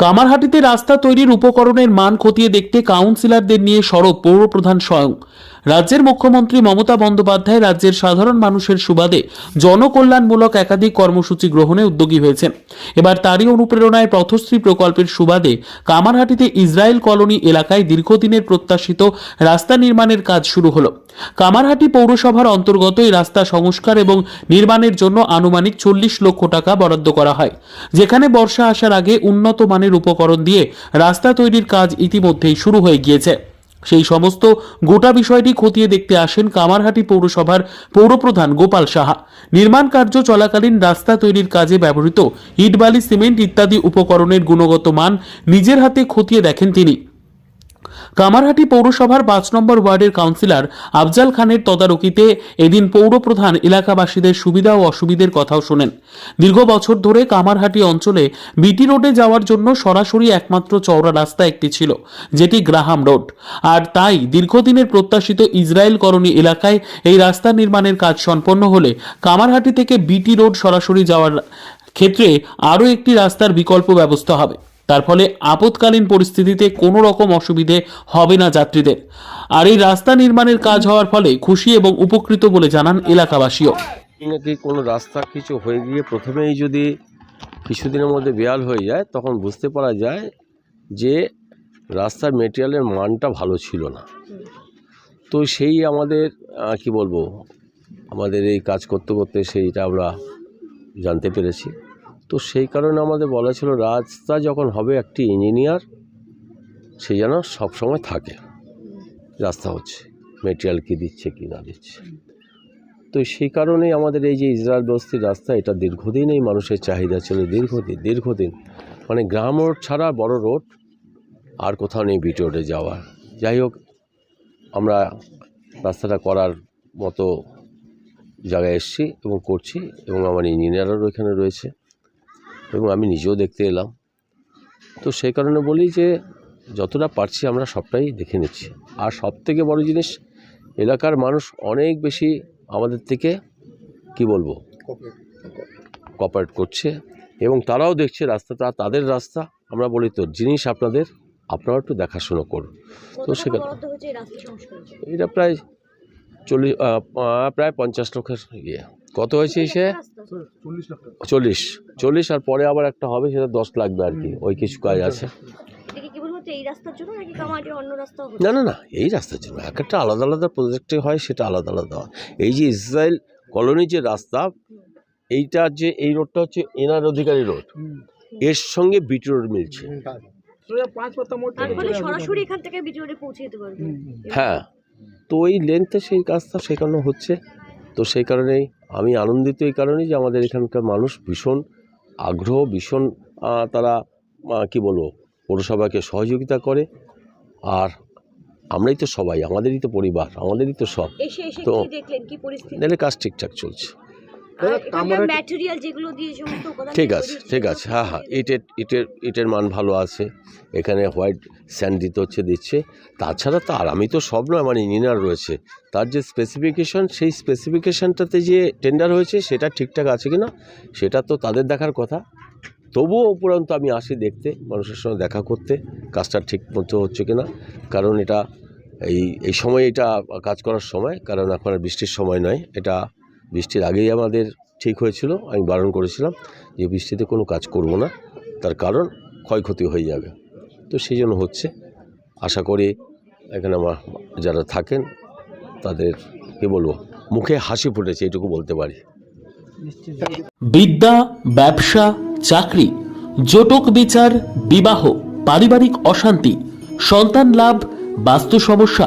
কামারহাটিতে রাস্তা তৈরির উপকরণের মান খতিয়ে দেখতে কাউন্সিলরদের নিয়ে সরব পৌরপ্রধান স্বয়ং। রাজ্যের মুখ্যমন্ত্রী মমতা বন্দ্যোপাধ্যায় রাজ্যের সাধারণ মানুষের সুবাদে জনকল্যাণমূলক একাধিক কর্মসূচি গ্রহণে উদ্যোগী হয়েছেন। এবার তারই অনুপ্রেরণায় পথশ্রী প্রকল্পের সুবাদে কামারহাটিতে ইসরায়েল কলোনি এলাকায় দীর্ঘদিনের প্রত্যাশিত রাস্তা নির্মাণের কাজ শুরু হলো। কামারহাটি পৌরসভার অন্তর্গত এই রাস্তা সংস্কার এবং নির্মাণের জন্য আনুমানিক চল্লিশ লক্ষ টাকা বরাদ্দ করা হয়। যেখানে বর্ষা আসার আগে উন্নত মানের উপকরণ দিয়ে রাস্তা তৈরির কাজ ইতিমধ্যেই শুরু হয়ে গিয়েছে। সেই সমস্ত গোটা বিষয়টি খতিয়ে দেখতে আসেন কামারহাটি পৌরসভার পৌরপ্রধান গোপাল সাহা। নির্মাণ কার্য চলাকালীন রাস্তা তৈরির কাজে ব্যবহৃত ইটবালি, সিমেন্ট ইত্যাদি উপকরণের গুণগত মান নিজের হাতে খতিয়ে দেখেন তিনি। কামারহাটি পৌরসভার পাঁচ নম্বর ওয়ার্ডের কাউন্সিলর আফজাল খানের তদারকিতে এদিন পৌরপ্রধান এলাকাবাসীদের সুবিধা ও অসুবিধের কথাও শোনেন। দীর্ঘ বছর ধরে কামারহাটি অঞ্চলে বিটি রোডে যাওয়ার জন্য সরাসরি একমাত্র চওড়া রাস্তা একটি ছিল, যেটি গ্রাহাম রোড। আর তাই দীর্ঘদিনের প্রত্যাশিত ইসরায়েল করণী এলাকায় এই রাস্তা নির্মাণের কাজ সম্পন্ন হলে কামারহাটি থেকে বিটি রোড সরাসরি যাওয়ার ক্ষেত্রে আরও একটি রাস্তার বিকল্প ব্যবস্থা হবে। তার ফলে আপৎকালীন পরিস্থিতিতে কোনো রকম অসুবিধে হবে না যাত্রীদের। আর এই রাস্তা নির্মাণের কাজ হওয়ার ফলে খুশি এবং উপকৃত বলে জানান এলাকাবাসীও। নাকি কোনো রাস্তা কিছু হয়ে গিয়ে প্রথমেই যদি কিছুদিনের মধ্যে বেয়াল হয়ে যায়, তখন বুঝতে পারা যায় যে রাস্তার মেটেরিয়ালের মানটা ভালো ছিল না। তো সেই আমাদের কি বলব, আমাদের এই কাজ করতে করতে সেইটা আমরা জানতে পেরেছি। তো সেই কারণে আমাদের বলা ছিল রাস্তা যখন হবে একটি ইঞ্জিনিয়ার সে যেন সবসময় থাকে। রাস্তা হচ্ছে মেটেরিয়াল কী দিচ্ছে, কি না দিচ্ছে। তো সেই কারণেই আমাদের এই যে ইসরায়েল বস্তির রাস্তা, এটা দীর্ঘদিন এই মানুষের চাহিদা ছিল, দীর্ঘদিন দীর্ঘদিন। মানে গ্রাম রোড ছাড়া বড় রোড, আর কোথাও নেই বিটি রোডে যাওয়ার। যাই হোক, আমরা রাস্তাটা করার মতো জায়গায় এসেছি এবং করছি এবং আমার ইঞ্জিনিয়ারও এখানে রয়েছে। এবং আমি নিজেও দেখতে এলাম। তো সেই কারণে বলি যে যতটা পারছি আমরা সবটাই দেখে নিচ্ছি। আর সব থেকে বড় জিনিস এলাকার মানুষ অনেক বেশি আমাদের থেকে কি বলব কপারেট করছে এবং তারাও দেখছে রাস্তাটা তাদের রাস্তা আমরা বলি তো জিনিস আপনাদের আপনারা একটু দেখাশুনো করুন। তো সেখানে? এটা প্রায় চল্লিশ প্রায় পঞ্চাশ লক্ষের ইয়ে। কত হয়েছে সে চল্লিশ। চল্লিশ আর পরে আবার একটা হবে সেটা দশ লাগবে আর কি ওই কিছু কাজ আছে। এটা কি কেবলমাত্র এই রাস্তার জন্য নাকি কামাটির অন্য রাস্তাও হচ্ছে? না না না এই রাস্তার জন্য। এক একটা আলাদা আলাদা প্রজেক্টে হয় সেটা আলাদা আলাদা হয়। এই যে ইসরায়েল কলোনির যে রাস্তা এইটা যে এই রোডটা হচ্ছে এনার অধিকারী রোডের সঙ্গে বিটি রোড মিলছে। তার ফলে সরাসরি এখান থেকে বিটি রোডে পৌঁছে যেতে পারবে। হ্যাঁ। তো ওই লেন্থে সেই কাজটা সেখানে হচ্ছে। তো সেই কারণেই আমি আনন্দিত এই কারণেই যে আমাদের এখানকার মানুষ ভীষণ আগ্রহ ভীষণ তারা কি বলব পৌরসভাকে সহযোগিতা করে। আর আমরাই তো সবাই আমাদেরই তো পরিবার আমাদেরই তো সব। তো- কাজ ঠিকঠাক চলছে। ম্যাটেরিয়াল যেগুলো দিয়ে সমস্ত ঠিক আছে ঠিক আছে হ্যাঁ হ্যাঁ ইটের ইটের ইটের মান ভালো আছে। এখানে হোয়াইট স্যান্ড দিতে হচ্ছে দিচ্ছে। তাছাড়া তার আমি তো সব নয় আমার ইঞ্জিনিয়ার রয়েছে। তার যে স্পেসিফিকেশন সেই স্পেসিফিকেশনটাতে যে টেন্ডার হয়েছে সেটা ঠিকঠাক আছে কি না সেটা তো তাদের দেখার কথা। তবুও উপরন্ত আমি আসি দেখতে মানুষের সঙ্গে দেখা করতে কাজটা ঠিক মতো হচ্ছে কি না কারণ এটা এই এই সময় এটা কাজ করার সময় কারণ এখন আর বৃষ্টির সময় নয়। এটা বৃষ্টির আগেই আমাদের ঠিক হয়েছিল, আমি বারণ করেছিলাম যে বৃষ্টিতে কোনো কাজ করব না, তার কারণ ক্ষয়ক্ষতি হয়ে যাবে। তো সেই জন্য হচ্ছে, আশা করি এখানে আমার যারা থাকেন, তাদের কী বলব, মুখে হাসি ফুটেছে, এটুকু বলতে পারি। বিদ্যা, ব্যবসা, চাকরি, জটক বিচার, বিবাহ, পারিবারিক অশান্তি, সন্তান লাভ, বাস্তু সমস্যা